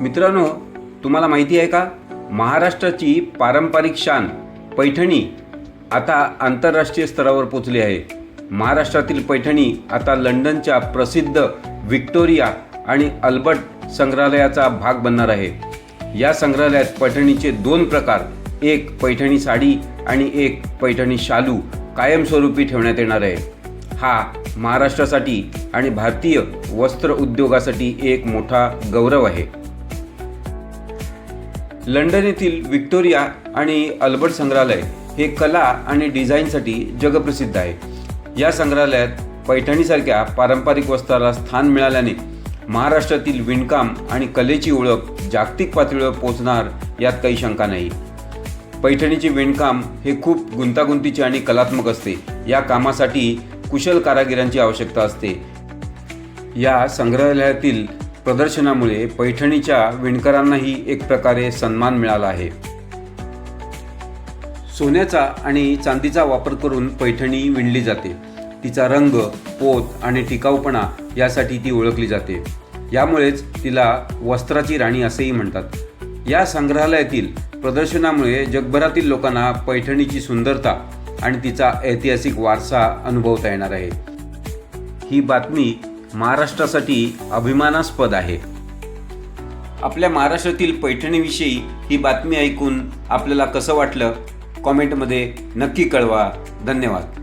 मित्रांनो तुम्हाला माहिती आहे का? महाराष्ट्राची पारंपरिक शान पैठणी आता आंतरराष्ट्रीय स्तरावर पोचली आहे. महाराष्ट्रातील पैठणी आता लंडनच्या प्रसिद्ध व्हिक्टोरिया आणि अल्बर्ट संग्रहालयाचा भाग बनणार आहे. या संग्रहालयात पैठणीचे दोन प्रकार एक पैठणी साडी आणि एक पैठणी शालू कायमस्वरूपी ठेवण्यात येणार आहे. हा महाराष्ट्रासाठी आणि भारतीय वस्त्र उद्योगासाठी एक मोठा गौरव आहे. लंडन येथील व्हिक्टोरिया आणि अल्बर्ट संग्रहालय हे कला आणि डिझाईनसाठी जगप्रसिद्ध आहे. या संग्रहालयात पैठणीसारख्या पारंपरिक वस्त्राला स्थान मिळाल्याने महाराष्ट्रातील विणकाम आणि कलेची ओळख जागतिक पातळीवर पोहोचणार यात काही शंका नाही. पैठणीचे विणकाम हे खूप गुंतागुंतीचे आणि कलात्मक असते. या कामासाठी कुशल कारागिरांची आवश्यकता असते. या संग्रहालयातील प्रदर्शनामुळे पैठणीच्या विणकरांनाही एक प्रकारे सन्मान मिळाला आहे. सोन्याचा आणि चांदीचा वापर करून पैठणी विणली जाते. तिचा रंग पोत आणि टिकाऊपणा यासाठी ती ओळखली जाते. यामुळेच तिला वस्त्राची राणी असेही म्हणतात. या संग्रहालयातील प्रदर्शनामुळे जगभरातील लोकांना पैठणीची सुंदरता आणि तिचा ऐतिहासिक वारसा अनुभवता येणार आहे. ही बातमी महाराष्ट्रासाठी अभिमानास्पद आहे. आपल्या महाराष्ट्रातील पैठणीविषयी ही बातमी ऐकून आपल्याला कसं वाटलं? कॉमेंटमध्ये नक्की कळवा. धन्यवाद.